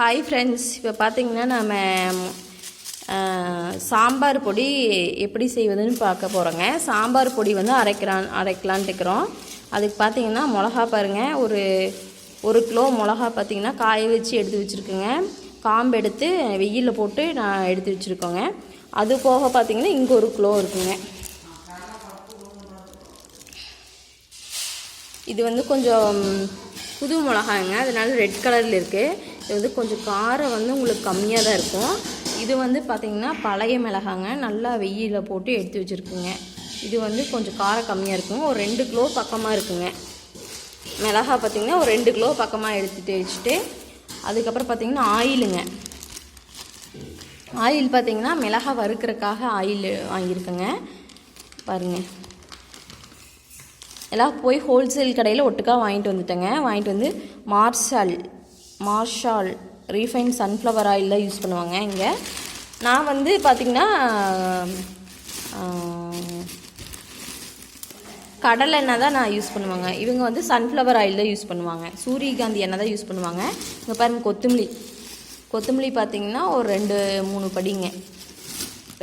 Hi friends இப்போ பார்த்தீங்கன்னா நம்ம சாம்பார் பொடி எப்படி செய்வதுன்னு பார்க்க போகிறோங்க சாம்பார் பொடி வந்து அரைக்கிறான் அரைக்கலான்ட்டு இருக்கிறோம். அதுக்கு பார்த்தீங்கன்னா மிளகா பாருங்கள் ஒரு ஒரு கிலோ மிளகா பார்த்தீங்கன்னா காய வச்சு எடுத்து வச்சுருக்குங்க. காம்பு எடுத்து வெயிலில் போட்டு நான் எடுத்து வச்சுருக்கோங்க. அது போக பார்த்தீங்கன்னா இங்கே ஒரு கிலோ இருக்குங்க. இது வந்து கொஞ்சம் புது மிளகாங்க அதனால ரெட் கலரில் இருக்குது இது வந்து கொஞ்சம் காரம் வந்து உங்களுக்கு கம்மியாக தான் இருக்கும். இது வந்து பார்த்திங்கன்னா பழைய மிளகாங்க நல்லா வெயிலில் போட்டு எடுத்து வச்சுருக்குங்க. இது வந்து கொஞ்சம் காரம் கம்மியாக இருக்கும் ஒரு ரெண்டு கிலோ பக்கமாக இருக்குங்க. மிளகா பார்த்திங்கன்னா ஒரு ரெண்டு கிலோ பக்கமாக எடுத்துகிட்டு வச்சுட்டு அதுக்கப்புறம் பார்த்திங்கன்னா ஆயிலுங்க. ஆயில் பார்த்திங்கன்னா மிளகா வறுக்கிறதுக்காக ஆயில் வாங்கியிருக்கேங்க. பாருங்கள் எல்லாம் போய் ஹோல்சேல் கடையில் ஒட்டுக்காக வாங்கிட்டு வந்துட்டேங்க. வாங்கிட்டு வந்து marshal Marshal refine sunflower oil தான் யூஸ் பண்ணுவாங்க இங்கே. நான் வந்து பார்த்திங்கன்னா கடலை எண்ணெய் தான் நான் யூஸ் பண்ணுவாங்க. இவங்க வந்து சன்ஃப்ளவர் ஆயில் தான் யூஸ் பண்ணுவாங்க. சூரியகாந்தி எண்ணெய் தான் யூஸ் பண்ணுவாங்க. இங்கே பாருங்கள் கொத்தமல்லி. கொத்தமல்லி பார்த்திங்கன்னா ஒரு ரெண்டு மூணு படிங்க.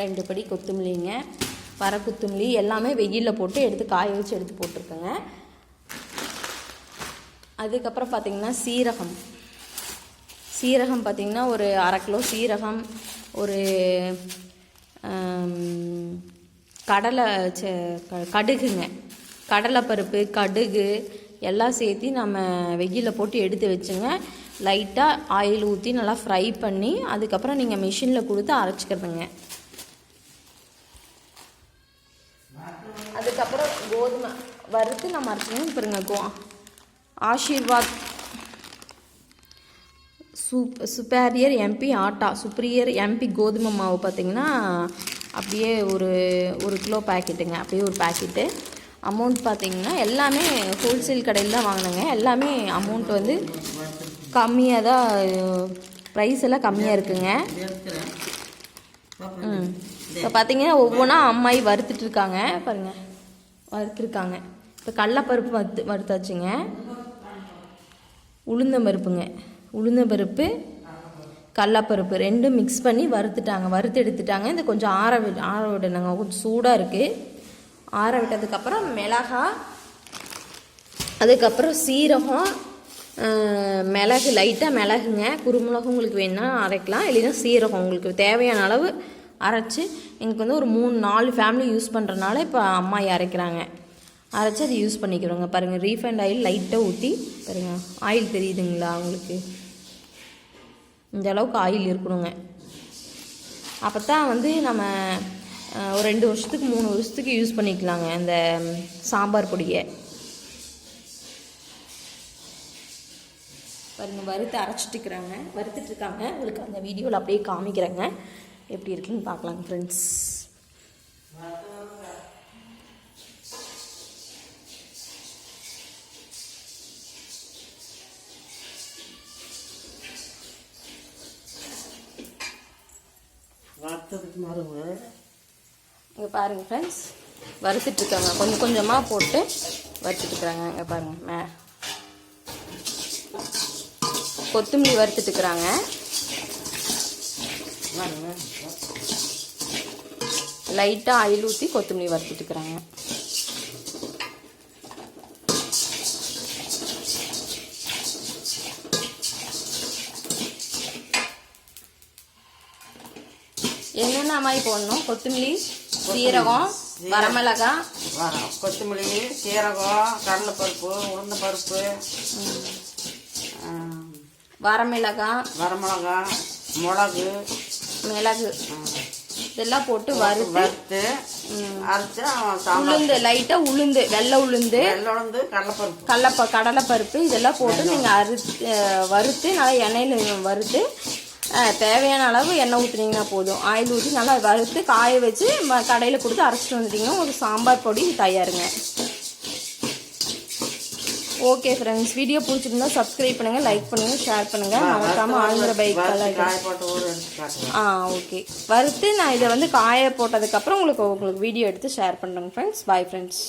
ரெண்டு படி கொத்தமல்லிங்க. வர கொத்தமல்லி எல்லாமே வெயிலில் போட்டு எடுத்து காய வச்சு எடுத்து போட்டிருக்கேங்க. அதுக்கப்புறம் பார்த்திங்கன்னா சீரகம். சீரகம் பார்த்திங்கன்னா ஒரு அரை கிலோ சீரகம் ஒரு கடலை சே கடுகுங்க. கடலைப்பருப்பு கடுகு எல்லாம் சேர்த்து நம்ம வெயிலில் போட்டு எடுத்து வச்சுங்க. லைட்டாக ஆயில் ஊற்றி நல்லா ஃப்ரை பண்ணி அதுக்கப்புறம் நீங்கள் மிஷினில் கொடுத்து அரைச்சிக்கிறதுங்க. அதுக்கப்புறம் கோதுமை வறுத்து நம்ம அரைச்சிக்கணும். பாருங்க கோ Aashirvaad soup superior MP atta superior MP கோதுமை மாவு பார்த்தீங்கன்னா அப்படியே ஒரு ஒரு கிலோ பேக்கெட்டுங்க. அப்படியே ஒரு பேக்கெட்டு. அமௌண்ட் பார்த்தீங்கன்னா எல்லாமே ஹோல்சேல் கடையில் தான் வாங்கினேங்க. எல்லாமே அமௌண்ட் வந்து கம்மியாக தான் ப்ரைஸ் எல்லாம் கம்மியாக இருக்குங்க. ம். இப்போ பார்த்தீங்கன்னா ஒவ்வொன்றா அம்மாயி வறுத்துட்ருக்காங்க. இருக்காங்க வறுத்துருக்காங்க. இப்போ கடலப்பருப்பு வறுத்து வறுத்தாச்சுங்க. உளுந்தம் பருப்புங்க உளுந்தம்பருப்பு கடலப்பருப்பு ரெண்டும் மிக்ஸ் பண்ணி வறுத்துட்டாங்க. வறுத்து எடுத்துட்டாங்க இந்த கொஞ்சம் ஆற விட ஆற விடணுங்க. கொஞ்சம் சூடாக இருக்குது ஆற விட்டதுக்கப்புறம் மிளகாய் அதுக்கப்புறம் சீரகம் மிளகு லைட்டாக மிளகுங்க. குறுமிளகு உங்களுக்கு வேணுன்னா அரைக்கலாம். இல்லைன்னா சீரகம் உங்களுக்கு தேவையான அளவு அரைச்சி எங்களுக்கு வந்து ஒரு மூணு நாலு ஃபேமிலி யூஸ் பண்ணுறனால இப்போ அம்மா அரைக்கிறாங்க. அரைச்சி அதை யூஸ் பண்ணிக்கிறோங்க. பாருங்கள் ரீஃபைண்ட் ஆயில் லைட்டாக ஊற்றி பாருங்கள் ஆயில் தெரியுதுங்களா உங்களுக்கு? இந்த அளவுக்கு ஆயில் இருக்கணுங்க. அப்போ தான் வந்து நம்ம ஒரு ரெண்டு வருஷத்துக்கு மூணு வருஷத்துக்கு யூஸ் பண்ணிக்கலாங்க அந்த சாம்பார் பொடியை. பாருங்க வறுத்து அரைச்சிட்டு இருக்கிறாங்க வறுத்துட்டு இருக்காங்க உங்களுக்கு அந்த வீடியோவில் அப்படியே காமிக்கிறேங்க. எப்படி இருக்குன்னு பார்க்கலாங்க ஃப்ரெண்ட்ஸ் வறுத்ததுக்கு மருவு. இங்கே பாருங்க ஃப்ரெண்ட்ஸ் வறுத்துட்டு இருக்காங்க கொஞ்சம் கொஞ்சமாக போட்டு வறுத்துட்டு இருக்கிறாங்க இங்கே பாருங்க. மே. கொத்தமல்லி வறுத்துட்டு இருக்கிறாங்க லைட்டாக ஆயில் ஊற்றி கொத்தமல்லி வறுத்துட்டு என்னென்ன மாதிரி போடணும்? கொத்தமல்லி சீரகம் வரமிளகாய் வ- கொத்தமல்லி சீரகம் கடலைப்பருப்பு ஆம், வரமிளகாய் வரமிளகா மிளகு. மிளகு. இதெல்லாம் போட்டு வறுத்து வறுத்து அரைச்சா உளுந்து லைட்டாக உளுந்து வெள்ளை உளுந்து வெள்ளோந்து கடலைப்பருப்பு. கடலப்ப கடலைப்பருப்பு இதெல்லாம் போட்டு நீங்கள் அறுத்து வறுத்து நல்லா எண்ணெயில் வறுத்து தேவையான அளவு எண்ணெய் ஊற்றுனீங்கன்னா போதும். ஆயில் ஊற்றி நல்லா வறுத்து காய வச்சு கடையில் கொடுத்து அரைச்சிட்டு வந்துட்டீங்கன்னா ஒரு சாம்பார் பொடி தயாருங்க. ஓகே ஃப்ரெண்ட்ஸ் வீடியோ பிடிச்சிருந்தா சப்ஸ்கிரைப் பண்ணுங்கள் லைக் பண்ணுங்கள் ஷேர் பண்ணுங்கள் மறக்காமல் ஆளுங்கிற பைக் ஆ ஓகே வறுத்து நான் இதை வந்து காய போட்டதுக்கப்புறம் உங்களுக்கு உங்களுக்கு வீடியோ எடுத்து ஷேர் பண்ணுறேங்க ஃப்ரெண்ட்ஸ் பாய் ஃப்ரெண்ட்ஸ்